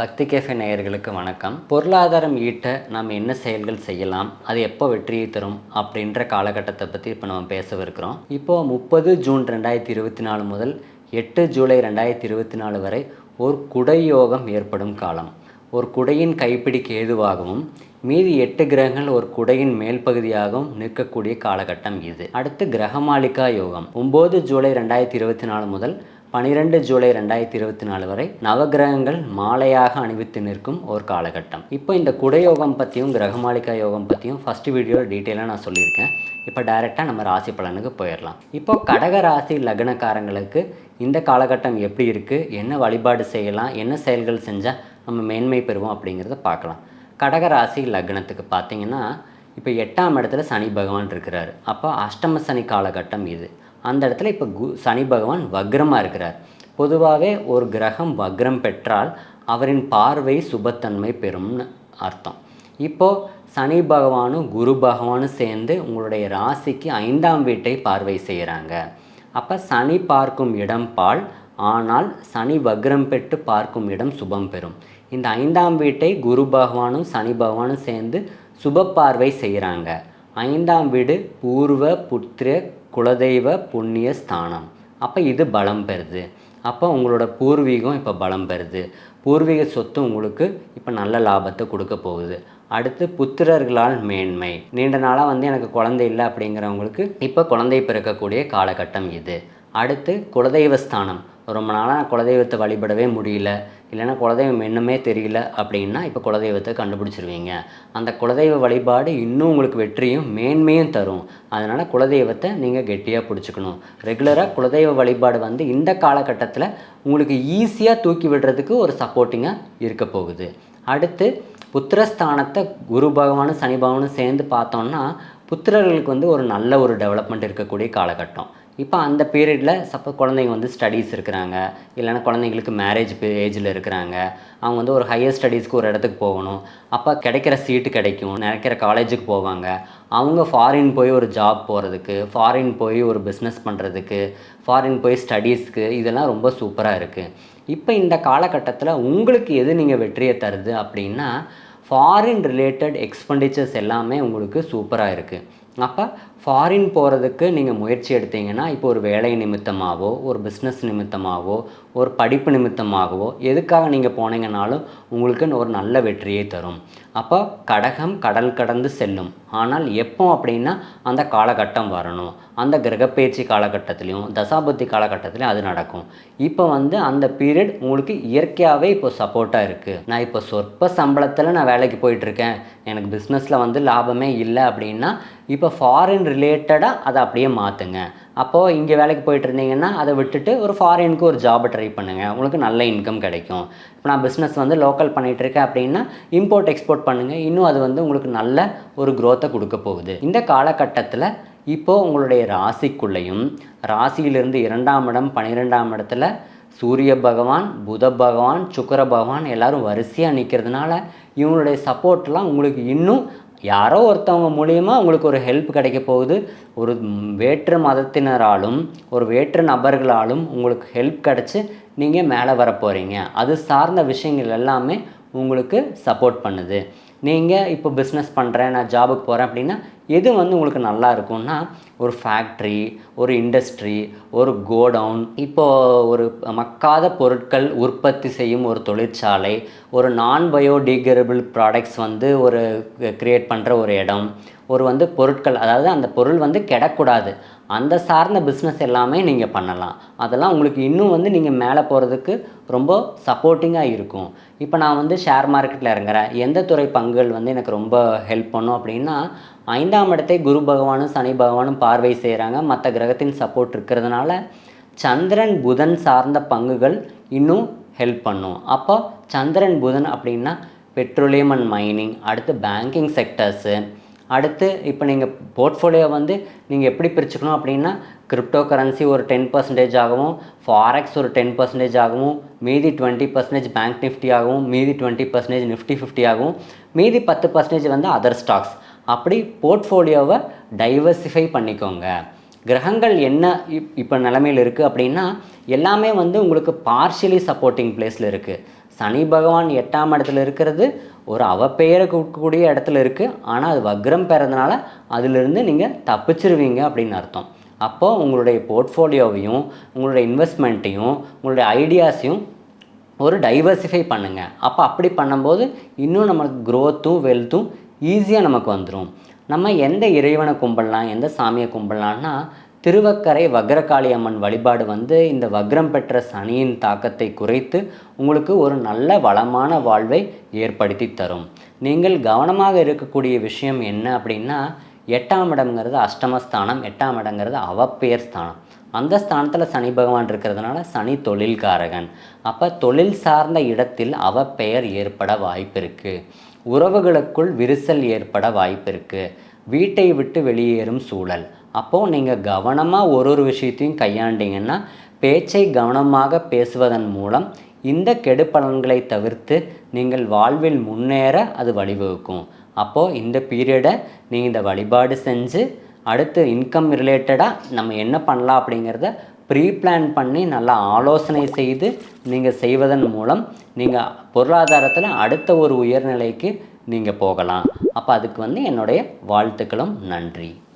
பக்தி கேஃபே நேயர்களுக்கு வணக்கம். பொருளாதாரம் ஈட்ட நாம் என்ன செயல்கள் செய்யலாம்? அது எப்போ வெற்றியை தரும்? அப்படின்ற காலகட்டத்தை பற்றி இப்போ நம்ம பேசவிருக்கிறோம். இப்போது முப்பது ஜூன் ரெண்டாயிரத்தி இருபத்தி நாலு முதல் எட்டு ஜூலை ரெண்டாயிரத்தி இருபத்தி நாலு வரை ஒரு குடை யோகம் ஏற்படும் காலம். ஒரு குடையின் கைப்பிடிக்கு ஏதுவாகவும் மீதி எட்டு கிரகங்கள் ஒரு குடையின் மேல் பகுதியாகவும் நிற்கக்கூடிய காலகட்டம் இது. அடுத்து கிரகமாளிகா யோகம். ஒம்பது ஜூலை ரெண்டாயிரத்தி இருபத்தி நாலு முதல் பனிரெண்டு ஜூலை ரெண்டாயிரத்தி இருபத்தி நாலு வரை நவகிரகங்கள் மாலையாக அணிவித்து நிற்கும் ஒரு காலகட்டம். இப்போ இந்த குடயோகம் பற்றியும் கிரகமாளிகா யோகம் பற்றியும் ஃபஸ்ட் வீடியோ டீட்டெயிலாக நான் சொல்லியிருக்கேன். இப்போ டைரெக்டாக நம்ம ராசி பலனுக்கு போயிடலாம். இப்போ கடக ராசி லக்னக்காரங்களுக்கு இந்த காலகட்டம் எப்படி இருக்குது என்ன வழிபாடு செய்யலாம்? என்ன செயல்கள் செஞ்சால் நம்ம மேன்மை பெறுவோம் அப்படிங்கிறத பார்க்கலாம். கடக ராசி லக்னத்துக்கு பார்த்தீங்கன்னா இப்போ எட்டாம் இடத்துல சனி பகவான் இருக்கிறாரு. அப்போ அஷ்டம சனி காலகட்டம் இது. அந்த இடத்துல இப்போ கு சனி பகவான் வக்ரமாக இருக்கிறார். பொதுவாகவே ஒரு கிரகம் வக்ரம் பெற்றால் அவரின் பார்வை சுபத்தன்மை பெறும்னு அர்த்தம். இப்போது சனி பகவானும் குரு பகவானும் சேர்ந்து உங்களுடைய ராசிக்கு ஐந்தாம் வீட்டை பார்வை செய்கிறாங்க அப்போ சனி பார்க்கும் இடம் பால் ஆனால் சனி வக்ரம் பெற்று பார்க்கும் இடம் சுபம் பெறும். இந்த ஐந்தாம் வீட்டை குரு பகவானும் சனி பகவானும் சேர்ந்து சுப பார்வை செய்கிறாங்க ஐந்தாம் வீடு பூர்வ புத்திர குலதெய்வ புண்ணிய ஸ்தானம். அப்போ இது பலம் பெறுது. அப்போ உங்களோட பூர்வீகம் இப்போ பலம் பெறுது. பூர்வீக சொத்து உங்களுக்கு இப்போ நல்ல லாபத்தை கொடுக்க போகுது. அடுத்து புத்திரர்களால் மேன்மை. நீண்ட நாளாக வந்து எனக்கு குழந்தை இல்லை அப்படிங்கிறவங்களுக்கு இப்போ குழந்தை பிறக்கக்கூடிய காலகட்டம் இது. அடுத்து குலதெய்வ ஸ்தானம். ரொம்ப நாளாக குலதெய்வத்தை வழிபடவே முடியல. இல்லைன்னா குலதெய்வம் என்னமே தெரியல அப்படின்னா இப்போ குலதெய்வத்தை கண்டுபிடிச்சிருவீங்க. அந்த குலதெய்வ வழிபாடு இன்னும் உங்களுக்கு வெற்றியும் மேன்மையும் தரும். அதனால் குலதெய்வத்தை நீங்கள் கெட்டியாக பிடிச்சிக்கணும். ரெகுலராக குலதெய்வ வழிபாடு வந்து இந்த காலகட்டத்தில் உங்களுக்கு ஈஸியாக தூக்கி விடுறதுக்கு ஒரு சப்போர்ட்டிங்காக இருக்க போகுது. அடுத்து புத்திரஸ்தானத்தை குரு பகவானும் சனி பகவானும் சேர்ந்து பார்த்தோம்னா புத்திரர்களுக்கு வந்து ஒரு நல்ல ஒரு டெவலப்மெண்ட் இருக்கக்கூடிய காலகட்டம். இப்போ அந்த பீரியடில் சப்போஸ் குழந்தைங்க வந்து ஸ்டடீஸ் இருக்கிறாங்க. இல்லைன்னா குழந்தைங்களுக்கு மேரேஜ் ஏஜில் இருக்கிறாங்க. அவங்க வந்து ஒரு ஹையர் ஸ்டடீஸ்க்கு ஒரு இடத்துக்கு போகணும். அப்போ கிடைக்கிற சீட்டு கிடைக்கும். நினைக்கிற காலேஜுக்கு போவாங்க. அவங்க ஃபாரின் போய் ஒரு ஜாப் போகிறதுக்கு ஃபாரின் போய் ஒரு பிஸ்னஸ் பண்ணுறதுக்கு ஃபாரின் போய் ஸ்டடீஸ்க்கு இதெல்லாம் ரொம்ப சூப்பராக இருக்குது இப்போ இந்த காலகட்டத்தில் உங்களுக்கு எது நீங்கள் வெற்றியை தருது அப்படின்னா ஃபாரின் ரிலேட்டட் எக்ஸ்பெண்டிச்சர்ஸ் எல்லாமே உங்களுக்கு சூப்பராக இருக்குது அப்போ ஃபாரின் போகிறதுக்கு நீங்கள் முயற்சி எடுத்தீங்கன்னா இப்போ ஒரு வேலை நிமித்தமாகவோ ஒரு பிஸ்னஸ் நிமித்தமாகவோ ஒரு படிப்பு நிமித்தமாகவோ எதுக்காக நீங்கள் போனீங்கனாலும் உங்களுக்கு ஒரு நல்ல வெற்றியை தரும். அப்போ கடகம் கடல் கடந்து செல்லும். ஆனால் எப்போ அப்படின்னா அந்த காலகட்டம் வரணும். அந்த கிரகப்பயிற்சி காலகட்டத்திலையும் தசாபுத்தி காலகட்டத்திலையும் அது நடக்கும். இப்போ வந்து அந்த பீரியட் உங்களுக்கு இயற்கையாகவே இப்போ சப்போர்ட்டாக இருக்குது நான் இப்போ சொற்ப சம்பளத்தில் நான் வேலைக்கு போயிட்டுருக்கேன் எனக்கு பிஸ்னஸில் வந்து லாபமே இல்லை அப்படின்னா இப்போ ஃபாரின் ரிலேட்டடாக அதை அப்படியே மாற்றுங்க அப்போது இங்கே வேலைக்கு போயிட்டு இருந்தீங்கன்னா அதை விட்டுட்டு ஒரு ஃபாரினுக்கு ஒரு ஜாபை ட்ரை பண்ணுங்கள் உங்களுக்கு நல்ல இன்கம் கிடைக்கும். இப்போ நான் பிஸ்னஸ் வந்து லோக்கல் பண்ணிகிட்ருக்கேன் அப்படின்னா இம்போர்ட் எக்ஸ்போர்ட் பண்ணுங்கள் இன்னும் அது வந்து உங்களுக்கு நல்ல ஒரு க்ரோத்தை கொடுக்க போகுது. இந்த காலகட்டத்தில் இப்போது உங்களுடைய ராசிக்குள்ளேயும் ராசியிலிருந்து இரண்டாம் இடம் பன்னிரெண்டாம் இடத்துல சூரிய பகவான் புத பகவான் சுக்கர பகவான் எல்லோரும் வரிசையாக நிற்கிறதுனால இவங்களுடைய சப்போர்ட்லாம் உங்களுக்கு இன்னும் யாரோ ஒருத்தவங்க மூலியமா உங்களுக்கு ஒரு ஹெல்ப் கிடைக்க போகுது. ஒரு வேற்று மதத்தினராலும் ஒரு வேற்று நபர்களாலும் உங்களுக்கு ஹெல்ப் கிடச்சி நீங்கள் மேலே வர போகிறீங்க அது சார்ந்த விஷயங்கள் எல்லாமே உங்களுக்கு சப்போர்ட் பண்ணுது. நீங்கள் இப்போ பிஸ்னஸ் பண்ணுறேன் நான் ஜாபுக்கு போகிறேன் அப்படின்னா எது வந்து உங்களுக்கு நல்லா இருக்கும்னா ஒரு ஃபேக்ட்ரி ஒரு இண்டஸ்ட்ரி ஒரு கோடவுன் இப்போது ஒரு மக்காத பொருட்கள் உற்பத்தி செய்யும் ஒரு தொழிற்சாலை ஒரு நான் பயோடிகிரபிள் ப்ராடக்ட்ஸ் வந்து ஒரு க்ரியேட் பண்ணுற ஒரு இடம் ஒரு வந்து பொருட்கள் அதாவது அந்த பொருள் வந்து கிடக்கூடாது. அந்த சார்ந்த பிஸ்னஸ் எல்லாமே நீங்கள் பண்ணலாம். அதெல்லாம் உங்களுக்கு இன்னும் வந்து நீங்கள் மேலே போகிறதுக்கு ரொம்ப சப்போர்ட்டிங்காக இருக்கும். இப்போ நான் வந்து ஷேர் மார்க்கெட்டில் இறங்குறேன். எந்த துறை பங்குகள் வந்து எனக்கு ரொம்ப ஹெல்ப் பண்ணும் அப்படின்னா ஐந்தாம் இடத்தை குரு பகவானும் சனி பகவானும் பார்வை செய்கிறாங்க மற்ற கிரகத்தின் சப்போர்ட் இருக்கிறதுனால சந்திரன் புதன் சார்ந்த பங்குகள் இன்னும் ஹெல்ப் பண்ணும். அப்போ சந்திரன் புதன் அப்படின்னா பெட்ரோலியம் அண்ட் மைனிங் அடுத்து பேங்கிங் செக்டர்ஸு அடுத்து இப்போ நீங்கள் போர்ட்ஃபோலியோ வந்து நீங்கள் எப்படி பிரிச்சுக்கணும் அப்படின்னா கிரிப்டோ கரன்சி ஒரு டென் பர்சன்டேஜ் ஆகவும் ஃபாரெக்ஸ் ஒரு டென் பர்சன்டேஜ் ஆகவும் மீதி டுவெண்ட்டி பர்சன்டேஜ் பேங்க் நிஃப்டி ஆகவும் மீதி டுவெண்ட்டி பர்சன்டேஜ் நிஃப்டி ஃபிஃப்டி ஆகவும் மீதி பத்து பர்சன்டேஜ் வந்து அதர் ஸ்டாக்ஸ் அப்படி போர்ட்ஃபோலியோவை டைவர்சிஃபை பண்ணிக்கோங்க. கிரகங்கள் என்ன இப் இப்போ நிலமையில் இருக்குது அப்படின்னா எல்லாமே வந்து உங்களுக்கு பார்ஷியலி சப்போர்ட்டிங் பிளேஸில் இருக்குது சனி பகவான் எட்டாம் இடத்துல இருக்கிறது ஒரு அவப்பெயரை கொடுக்கக்கூடிய இடத்துல இருக்குது ஆனால் அது வக்ரம் பெறதுனால அதிலிருந்து நீங்கள் தப்பிச்சிருவீங்க அப்படின்னு அர்த்தம். அப்போது உங்களுடைய போர்ட்ஃபோலியோவையும் உங்களுடைய இன்வெஸ்ட்மெண்ட்டையும் உங்களுடைய ஐடியாஸையும் ஒரு டைவர்சிஃபை பண்ணுங்கள் அப்போ அப்படி பண்ணும்போது இன்னும் நமக்கு க்ரோத்தும் வெல்த்தும் ஈஸியாக நமக்கு வந்துடும் நம்ம எந்த இறைவனை கும்பிடலாம் எந்த சாமியை கும்பிடலான்னா திருவக்கரை வக்ரகாளி அம்மன் வழிபாடு வந்து இந்த வக்ரம் பெற்ற சனியின் தாக்கத்தை குறைத்து உங்களுக்கு ஒரு நல்ல வளமான வாழ்வை ஏற்படுத்தி தரும். நீங்கள் கவனமாக இருக்கக்கூடிய விஷயம் என்ன அப்படின்னா எட்டாம் இடம்ங்கிறது அஷ்டமஸ்தானம் எட்டாம் இடங்கிறது அவப்பெயர் ஸ்தானம். அந்த ஸ்தானத்தில் சனி பகவான் இருக்கிறதுனால சனி தொழில்காரகன். அப்போ தொழில் சார்ந்த இடத்தில் அவப்பெயர் ஏற்பட வாய்ப்பு இருக்குது உறவுகளுக்குள் விரிசல் ஏற்பட வாய்ப்பு இருக்குது வீட்டை விட்டு வெளியேறும் சூழல். அப்போது நீங்கள் கவனமாக ஒரு ஒரு விஷயத்தையும் கையாண்டிங்கன்னா பேச்சை கவனமாக பேசுவதன் மூலம் இந்த கெடு பலன்களை தவிர்த்து நீங்கள் வாழ்வில் முன்னேற அது வழிவகுக்கும். அப்போது இந்த பீரியடை நீங்கள் இந்த வழிபாடு செஞ்சு அடுத்து இன்கம் ரிலேட்டடாக நம்ம என்ன பண்ணலாம் அப்படிங்கிறத ப்ரீ பிளான் பண்ணி நல்லா ஆலோசனை செய்து நீங்கள் செய்வதன் மூலம் நீங்கள் பொருளாதாரத்தில் அடுத்த ஒரு உயர்நிலைக்கு நீங்கள் போகலாம். அப்போ அதுக்கு வந்து என்னுடைய வாழ்த்துக்களும் நன்றி.